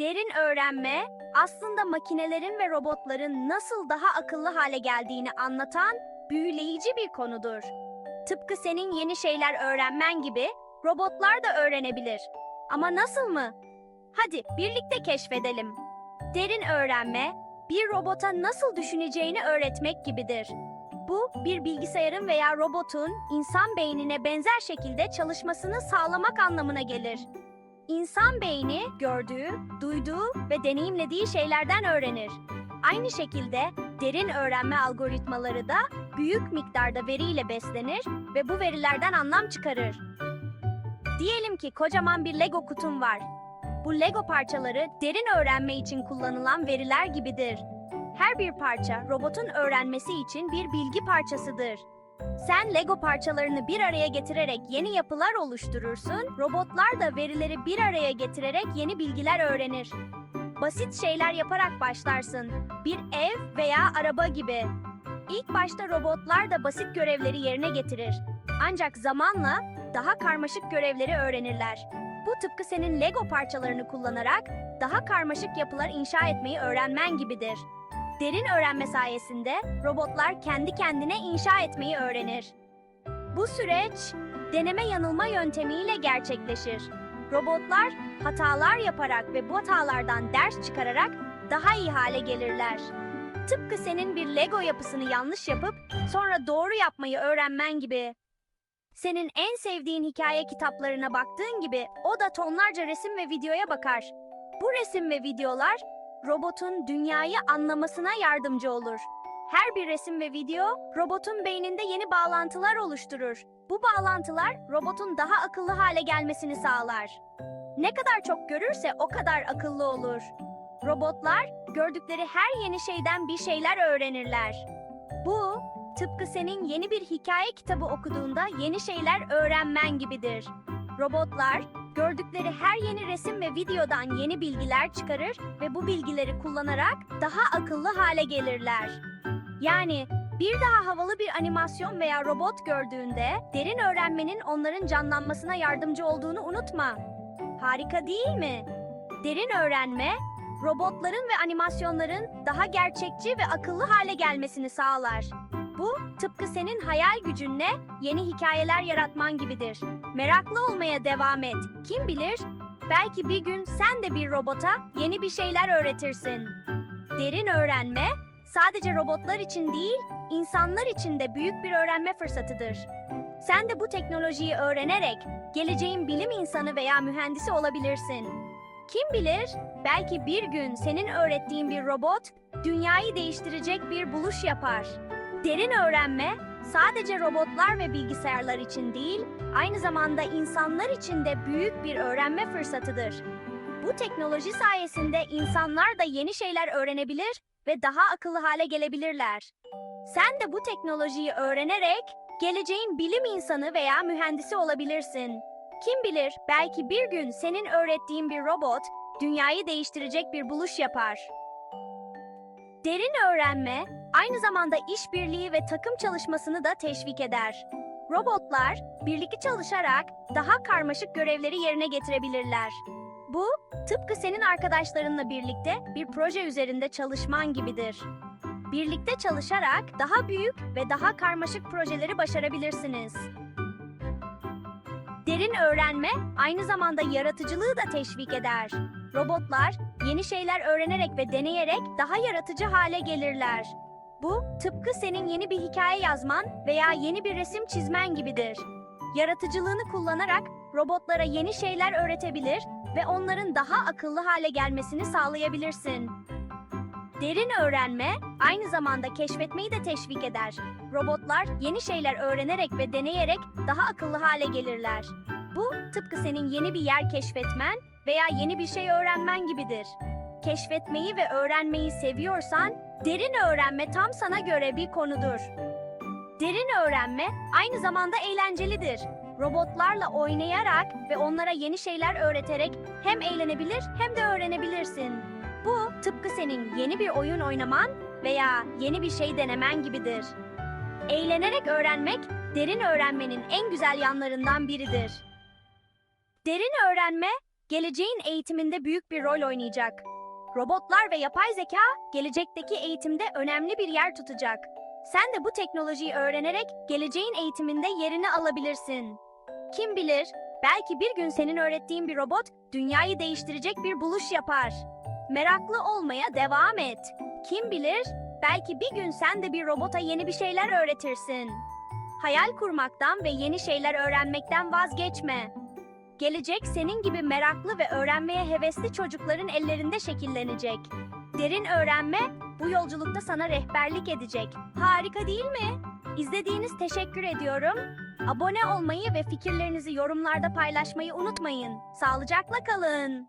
Derin öğrenme aslında makinelerin ve robotların nasıl daha akıllı hale geldiğini anlatan büyüleyici bir konudur. Tıpkı senin yeni şeyler öğrenmen gibi robotlar da öğrenebilir. Ama nasıl mı? Hadi birlikte keşfedelim. Derin öğrenme bir robota nasıl düşüneceğini öğretmek gibidir. Bu bir bilgisayarın veya robotun insan beynine benzer şekilde çalışmasını sağlamak anlamına gelir. İnsan beyni gördüğü, duyduğu ve deneyimlediği şeylerden öğrenir. Aynı şekilde derin öğrenme algoritmaları da büyük miktarda veriyle beslenir ve bu verilerden anlam çıkarır. Diyelim ki kocaman bir Lego kutum var. Bu Lego parçaları derin öğrenme için kullanılan veriler gibidir. Her bir parça robotun öğrenmesi için bir bilgi parçasıdır. Sen Lego parçalarını bir araya getirerek yeni yapılar oluşturursun, robotlar da verileri bir araya getirerek yeni bilgiler öğrenir. Basit şeyler yaparak başlarsın. Bir ev veya araba gibi. İlk başta robotlar da basit görevleri yerine getirir. Ancak zamanla daha karmaşık görevleri öğrenirler. Bu tıpkı senin Lego parçalarını kullanarak daha karmaşık yapılar inşa etmeyi öğrenmen gibidir. Derin öğrenme sayesinde robotlar kendi kendine inşa etmeyi öğrenir. Bu süreç deneme yanılma yöntemiyle gerçekleşir. Robotlar hatalar yaparak ve bu hatalardan ders çıkararak daha iyi hale gelirler. Tıpkı senin bir Lego yapısını yanlış yapıp sonra doğru yapmayı öğrenmen gibi. Senin en sevdiğin hikaye kitaplarına baktığın gibi o da tonlarca resim ve videoya bakar. Bu resim ve videolar robotun dünyayı anlamasına yardımcı olur. Her bir resim ve video robotun beyninde yeni bağlantılar oluşturur. Bu bağlantılar robotun daha akıllı hale gelmesini sağlar. Ne kadar çok görürse o kadar akıllı olur. Robotlar gördükleri her yeni şeyden bir şeyler öğrenirler. Bu tıpkı senin yeni bir hikaye kitabı okuduğunda yeni şeyler öğrenmen gibidir. Robotlar gördükleri her yeni resim ve videodan yeni bilgiler çıkarır ve bu bilgileri kullanarak daha akıllı hale gelirler. Yani bir daha havalı bir animasyon veya robot gördüğünde derin öğrenmenin onların canlanmasına yardımcı olduğunu unutma. Harika değil mi? Derin öğrenme, robotların ve animasyonların daha gerçekçi ve akıllı hale gelmesini sağlar. Bu tıpkı senin hayal gücünle yeni hikayeler yaratman gibidir. Meraklı olmaya devam et. Kim bilir, belki bir gün sen de bir robota yeni bir şeyler öğretirsin. Derin öğrenme sadece robotlar için değil, insanlar için de büyük bir öğrenme fırsatıdır. Sen de bu teknolojiyi öğrenerek geleceğin bilim insanı veya mühendisi olabilirsin. Kim bilir, belki bir gün senin öğrettiğin bir robot dünyayı değiştirecek bir buluş yapar. Derin öğrenme sadece robotlar ve bilgisayarlar için değil, aynı zamanda insanlar için de büyük bir öğrenme fırsatıdır. Bu teknoloji sayesinde insanlar da yeni şeyler öğrenebilir ve daha akıllı hale gelebilirler. Sen de bu teknolojiyi öğrenerek geleceğin bilim insanı veya mühendisi olabilirsin. Kim bilir, belki bir gün senin öğrettiğin bir robot dünyayı değiştirecek bir buluş yapar. Derin öğrenme aynı zamanda işbirliği ve takım çalışmasını da teşvik eder. Robotlar birlikte çalışarak daha karmaşık görevleri yerine getirebilirler. Bu tıpkı senin arkadaşlarınla birlikte bir proje üzerinde çalışman gibidir. Birlikte çalışarak daha büyük ve daha karmaşık projeleri başarabilirsiniz. Derin öğrenme aynı zamanda yaratıcılığı da teşvik eder. Robotlar yeni şeyler öğrenerek ve deneyerek daha yaratıcı hale gelirler. Bu tıpkı senin yeni bir hikaye yazman veya yeni bir resim çizmen gibidir. Yaratıcılığını kullanarak robotlara yeni şeyler öğretebilir ve onların daha akıllı hale gelmesini sağlayabilirsin. Derin öğrenme aynı zamanda keşfetmeyi de teşvik eder. Robotlar yeni şeyler öğrenerek ve deneyerek daha akıllı hale gelirler. Bu tıpkı senin yeni bir yer keşfetmen veya yeni bir şey öğrenmen gibidir. Keşfetmeyi ve öğrenmeyi seviyorsan derin öğrenme tam sana göre bir konudur. Derin öğrenme aynı zamanda eğlencelidir. Robotlarla oynayarak ve onlara yeni şeyler öğreterek hem eğlenebilir hem de öğrenebilirsin. Bu tıpkı senin yeni bir oyun oynaman veya yeni bir şey denemen gibidir. Eğlenerek öğrenmek derin öğrenmenin en güzel yanlarından biridir. Derin öğrenme geleceğin eğitiminde büyük bir rol oynayacak. Robotlar ve yapay zeka gelecekteki eğitimde önemli bir yer tutacak. Sen de bu teknolojiyi öğrenerek geleceğin eğitiminde yerini alabilirsin. Kim bilir, belki bir gün senin öğrettiğin bir robot dünyayı değiştirecek bir buluş yapar. Meraklı olmaya devam et. Kim bilir, belki bir gün sen de bir robota yeni bir şeyler öğretirsin. Hayal kurmaktan ve yeni şeyler öğrenmekten vazgeçme. Gelecek senin gibi meraklı ve öğrenmeye hevesli çocukların ellerinde şekillenecek. Derin öğrenme bu yolculukta sana rehberlik edecek. Harika değil mi? İzlediğiniz teşekkür ediyorum. Abone olmayı ve fikirlerinizi yorumlarda paylaşmayı unutmayın. Sağlıcakla kalın.